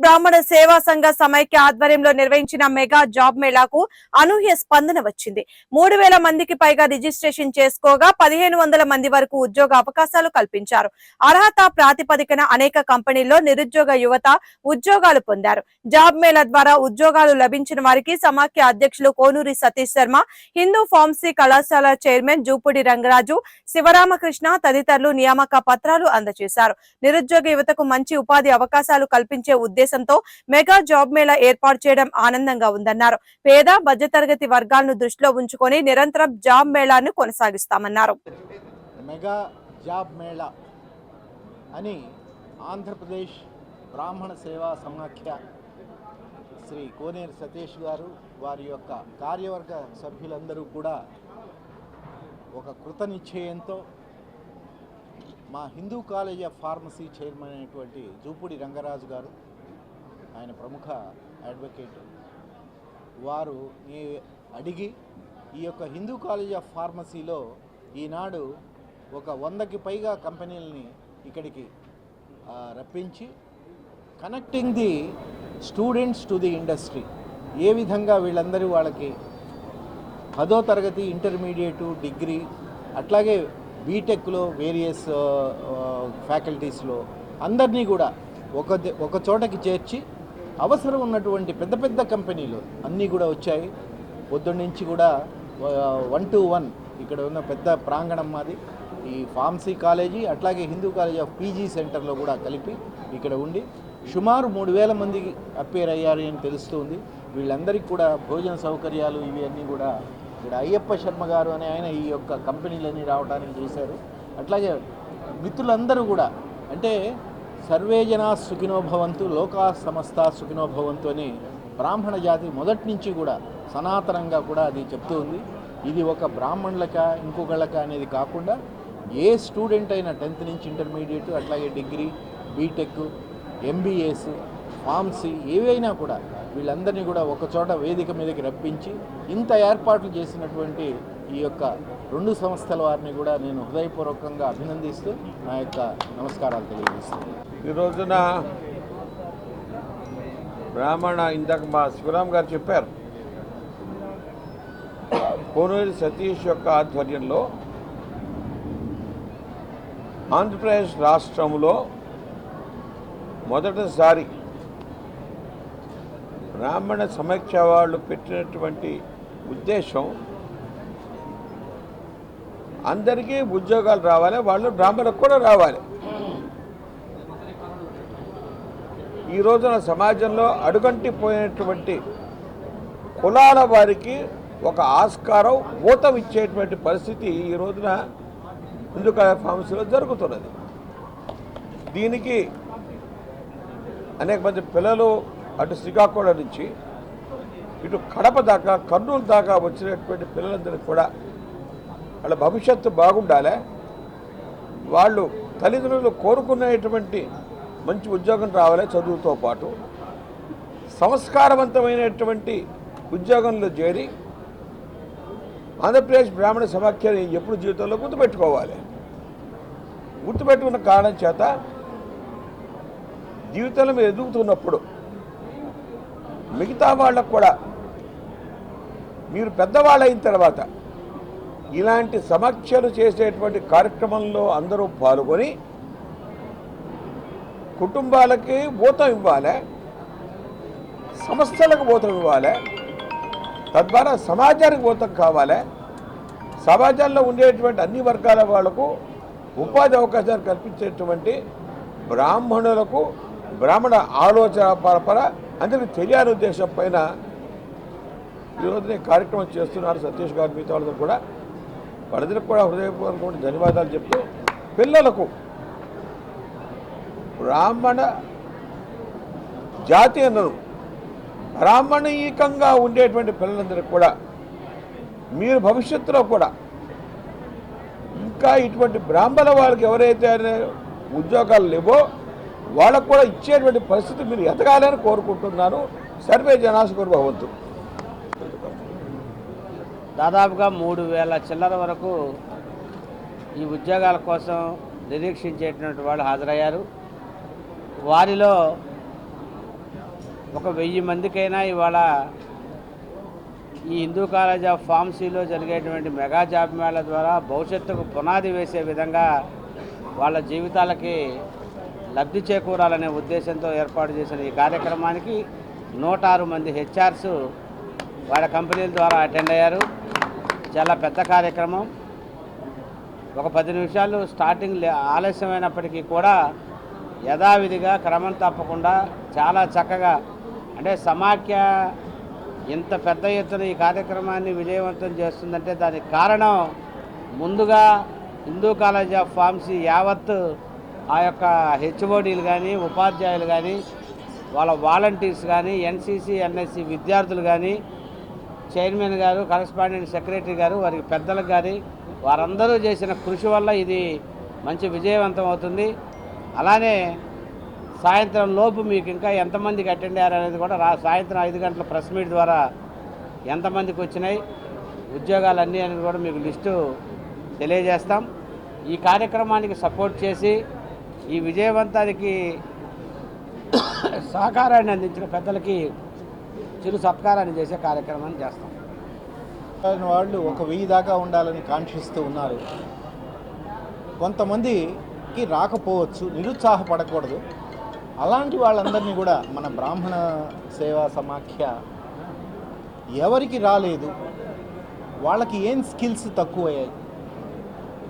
బ్రాహ్మణ సేవా సంఘ సమైక్య ఆధ్వర్యంలో నిర్వహించిన మెగా జాబ్ మేళాకు అనూహ్య స్పందన వచ్చింది. మూడు వేల మందికి పైగా రిజిస్ట్రేషన్ చేసుకోగా పదిహేను వందల మంది వరకు ఉద్యోగ అవకాశాలు కల్పించారు. అర్హత ప్రాతిపదికన అనేక కంపెనీల్లో నిరుద్యోగ యువత ఉద్యోగాలు పొందారు. జాబ్ మేళా ద్వారా ఉద్యోగాలు లభించిన వారికి సమాఖ్య అధ్యక్షులు కోనూరి సతీష్ శర్మ హిందూ ఫార్మసీ కళాశాల చైర్మన్ జూపుడి రంగరాజు శివరామకృష్ణ తదితరులు నియామక పత్రాలు అందజేశారు. నిరుద్యోగ యువతకు మంచి ఉపాధి అవకాశాలు కల్పించే ఉద్దేశం ఉద్దేశంతో మెగా జాబ్ మేళా ఏర్పాటు చేయడం ఆనందంగా ఉందన్నారు. పేద మధ్యతరగతి వర్గాలను దృష్టిలో ఉంచుకొని నిరంతరం జాబ్ మేళాను కొనసాగిస్తామన్నారు. మెగా జాబ్ మేళా అని ఆంధ్రప్రదేశ్ బ్రాహ్మణ సేవా సమాఖ్య శ్రీ కోనేరు సతీష్ గారు వారి యొక్క కార్యవర్గ సభ్యులందరూ కూడా ఒక కృత నిశ్చయంతో మా Hindu college of pharmacy chairman అయినటువంటి జూపుడి రంగరాజు గారు ఆయన ప్రముఖ అడ్వకేట్. వారు అడిగి ఈ యొక్క హిందూ కాలేజ్ ఆఫ్ ఫార్మసీలో ఈనాడు ఒక వందకి పైగా కంపెనీలని ఇక్కడికి రప్పించి connecting the students to the industry. ఏ విధంగా వీళ్ళందరూ వాళ్ళకి పదో తరగతి ఇంటర్మీడియట్ డిగ్రీ అట్లాగే బీటెక్లో వేరియస్ ఫ్యాకల్టీస్లో అందరినీ కూడా ఒక ఒక చోటకి చేర్చి అవసరం ఉన్నటువంటి పెద్ద పెద్ద కంపెనీలు అన్నీ కూడా వచ్చాయి. పొద్దున్న నుంచి కూడా వన్ టు వన్ ఇక్కడ ఉన్న పెద్ద ప్రాంగణం మాది. ఈ ఫార్మసీ కాలేజీ అట్లాగే హిందూ కాలేజ్ ఆఫ్ పీజీ సెంటర్లో కూడా కలిపి ఇక్కడ ఉండి సుమారు మూడు వేల మంది అప్పేర్ అయ్యారు అని తెలుస్తుంది. వీళ్ళందరికీ కూడా భోజన సౌకర్యాలు ఇవి అన్నీ కూడా ఇక్కడ అయ్యప్ప శర్మ గారు అనే ఆయన ఈ యొక్క కంపెనీలన్నీ రావడానికి చూశారు. అట్లాగే మిత్రులందరూ కూడా అంటే సర్వే జనా సుఖినో భవంతు లోకా సమస్త సుఖినో భవంతు అని బ్రాహ్మణ జాతి మొదటి నుంచి కూడా సనాతనంగా కూడా అది చెప్తూ ఉంది. ఇది ఒక బ్రాహ్మణులక ఇంకొకళ్ళక అనేది కాకుండా ఏ స్టూడెంట్ అయినా టెన్త్ నుంచి ఇంటర్మీడియట్ అట్లాగే degree B Tech MBAs pharmacy ఏవైనా కూడా వీళ్ళందరినీ కూడా ఒకచోట వేదిక మీదకి రప్పించి ఇంత ఏర్పాట్లు చేసినటువంటి ఈ యొక్క రెండు సంస్థల వారిని కూడా నేను హృదయపూర్వకంగా అభినందిస్తూ నా యొక్క నమస్కారాలు తెలియజేస్తున్నాను. ఈ రోజున బ్రాహ్మణ ఇందాక మా శివరామ్ గారు చెప్పారు. కోనూరి సతీష్ యొక్క ఆధ్వర్యంలో ఆంధ్రప్రదేశ్ రాష్ట్రంలో మొదటిసారి బ్రాహ్మణ సమీక్ష వాళ్ళు పెట్టినటువంటి ఉద్దేశం అందరికీ ఉద్యోగాలు రావాలి వాళ్ళు బ్రాహ్మణులకు కూడా రావాలి. ఈ రోజున సమాజంలో అడుగంటిపోయినటువంటి కులాల వారికి ఒక ఆస్కారం ఊతం ఇచ్చేటువంటి పరిస్థితి ఈ రోజున ఇందుక ఫార్మసీలో జరుగుతున్నది. దీనికి అనేక మంది పిల్లలు అటు శ్రీకాకుళం నుంచి ఇటు కడప దాకా కర్నూలు దాకా వచ్చినటువంటి పిల్లలందరికీ కూడా వాళ్ళ భవిష్యత్తు బాగుండాలి. వాళ్ళు తల్లిదండ్రులు కోరుకునేటువంటి మంచి ఉద్యోగం రావాలి చదువుతో పాటు. సంస్కారవంతమైనటువంటి ఉద్యోగంలో చేరి ఆంధ్రప్రదేశ్ బ్రాహ్మణ సమాఖ్యని ఎప్పుడు జీవితంలో గుర్తుపెట్టుకోవాలి. గుర్తుపెట్టుకున్న కారణం చేత జీవితంలో మీరు ఎదుగుతున్నప్పుడు మిగతా వాళ్ళకు కూడా మీరు పెద్దవాళ్ళు అయిన తర్వాత ఇలాంటి సమీక్షలు చేసేటువంటి కార్యక్రమంలో అందరూ పాల్గొని కుటుంబాలకి బోతం ఇవ్వాలి సంస్థలకు బోతం ఇవ్వాలి తద్వారా సమాజానికి బోతం కావాలి సమాజంలో ఉండేటువంటి అన్ని వర్గాల వాళ్ళకు ఉపాధి అవకాశాలు కల్పించేటువంటి బ్రాహ్మణులకు బ్రాహ్మణ ఆలోచన పరపర అందరికీ తెలియని ఉద్దేశం పైన ఈరోజు కార్యక్రమం చేస్తున్నారు సతీష్ గారు మిగతా కూడా. వాళ్ళందరికీ కూడా హృదయపూర్వకమైన ధన్యవాదాలు చెప్తూ పిల్లలకు బ్రాహ్మణ జాతి అన్నను బ్రాహ్మణీకంగా ఉండేటువంటి పిల్లలందరికీ కూడా మీరు భవిష్యత్తులో కూడా ఇంకా ఇటువంటి బ్రాహ్మణ వాళ్ళకి ఎవరైతే ఉద్యోగాలు లేవో వాళ్ళకు కూడా ఇచ్చేటువంటి పరిస్థితి మీరు ఎదగాలని కోరుకుంటున్నాను. సర్వే జనాసుకుని భగవంతుడు దాదాపుగా మూడు వేల చిల్లర వరకు ఈ ఉద్యోగాల కోసం నిరీక్షించేటువంటి వాళ్ళు హాజరయ్యారు. వారిలో ఒక వెయ్యి మందికైనా ఇవాళ ఈ హిందూ కాలేజ్ ఆఫ్ ఫార్మసీలో జరిగేటువంటి మెగా జాబ్ మేళ ద్వారా భవిష్యత్తుకు పునాది వేసే విధంగా వాళ్ళ జీవితాలకి లబ్ధి చేకూరాలనే ఉద్దేశంతో ఏర్పాటు చేసిన ఈ కార్యక్రమానికి నూట ఆరు మంది హెచ్ఆర్స్ వాళ్ళ కంపెనీల ద్వారా అటెండ్ అయ్యారు. చాలా పెద్ద కార్యక్రమం. ఒక పది నిమిషాలు స్టార్టింగ్ లే- ఆలస్యమైనప్పటికీ కూడా యథావిధిగా క్రమం తప్పకుండా చాలా చక్కగా అంటే సమాఖ్య ఇంత పెద్ద ఎత్తున ఈ కార్యక్రమాన్ని విజయవంతం చేస్తుందంటే దానికి కారణం ముందుగా హిందూ కాలేజ్ ఆఫ్ ఫార్మసీ యావత్ ఆ యొక్క హెచ్ఓడీలు కానీ ఉపాధ్యాయులు కానీ వాళ్ళ వాలంటీర్స్ కానీ ఎన్సీసీ ఎన్ఎస్సి విద్యార్థులు కానీ చైర్మన్ గారు కరస్పాండెంట్ సెక్రటరీ గారు వారికి పెద్దలకు కానీ వారందరూ చేసిన కృషి వల్ల ఇది మంచి విజయవంతం అవుతుంది. అలానే సాయంత్రం లోపు మీకు ఇంకా ఎంతమందికి అటెండ్ అయ్యారు అనేది కూడా రా సాయంత్రం ఐదు గంటల ప్రెస్ మీట్ ద్వారా ఎంతమందికి వచ్చినాయి ఉద్యోగాలన్నీ అనేది కూడా మీకు లిస్టు తెలియజేస్తాం. ఈ కార్యక్రమానికి సపోర్ట్ చేసి ఈ విజయవంతానికి సహకారాన్ని అందించిన పెద్దలకి చిరు సత్కారాన్ని చేసే కార్యక్రమాన్ని చేస్తాం. వాళ్ళు ఒక వెయ్యి దాకా ఉండాలని కాంక్షిస్తూ ఉన్నారు. కొంతమందికి రాకపోవచ్చు నిరుత్సాహపడకూడదు. అలాంటి వాళ్ళందరినీ కూడా మన బ్రాహ్మణ సేవా సమాఖ్య ఎవరికి రాలేదు వాళ్ళకి ఏం స్కిల్స్ తక్కువయ్యాయి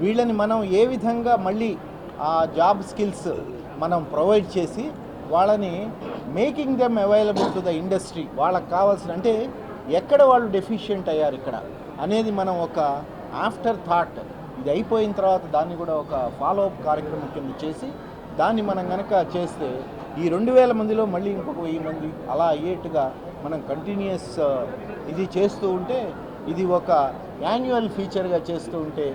వీళ్ళని మనం ఏ విధంగా మళ్ళీ ఆ జాబ్ స్కిల్స్ మనం ప్రొవైడ్ చేసి వాళ్ళని making them available to the industry వాళ్ళకి కావాల్సిన అంటే ఎక్కడ వాళ్ళు డెఫిషియెంట్ అయ్యారు ఇక్కడ? అనేది మనం ఒక ఆఫ్టర్ థాట్ ఇది అయిపోయిన తర్వాత దాన్ని కూడా ఒక ఫాలో అప్ కార్యక్రమం కింద చేసి దాన్ని మనం కనుక చేస్తే ఈ రెండు వేల మందిలో మళ్ళీ ఇంకొక వెయ్యి మంది అలా అయ్యేట్టుగా మనం కంటిన్యూస్ uh, ఇది చేస్తూ ఉంటే ఇది ఒక యాన్యువల్ ఫీచర్గా చేస్తూ ఉంటే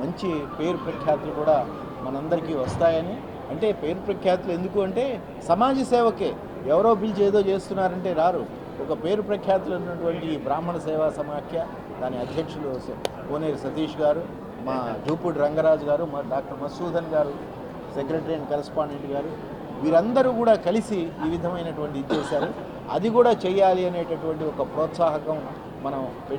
మంచి పేరు ప్రఖ్యాతులు కూడా మనందరికీ వస్తాయని అంటే పేరు ప్రఖ్యాతులు ఎందుకు అంటే సమాజ సేవకే. ఎవరో పిలిచి ఏదో చేస్తున్నారంటే రారు. ఒక పేరు ప్రఖ్యాతులు ఉన్నటువంటి బ్రాహ్మణ సేవా సమాఖ్య దాని అధ్యక్షులు కోనేరు సతీష్ గారు మా జూపూడి రంగరాజు గారు మా డాక్టర్ మసూదన్ గారు సెక్రటరీ అండ్ కరెస్పాండెంట్ గారు వీరందరూ కూడా కలిసి ఈ విధమైనటువంటి ఇది చేశారు. అది కూడా చేయాలి అనేటటువంటి ఒక ప్రోత్సాహకం మనం పెట్టి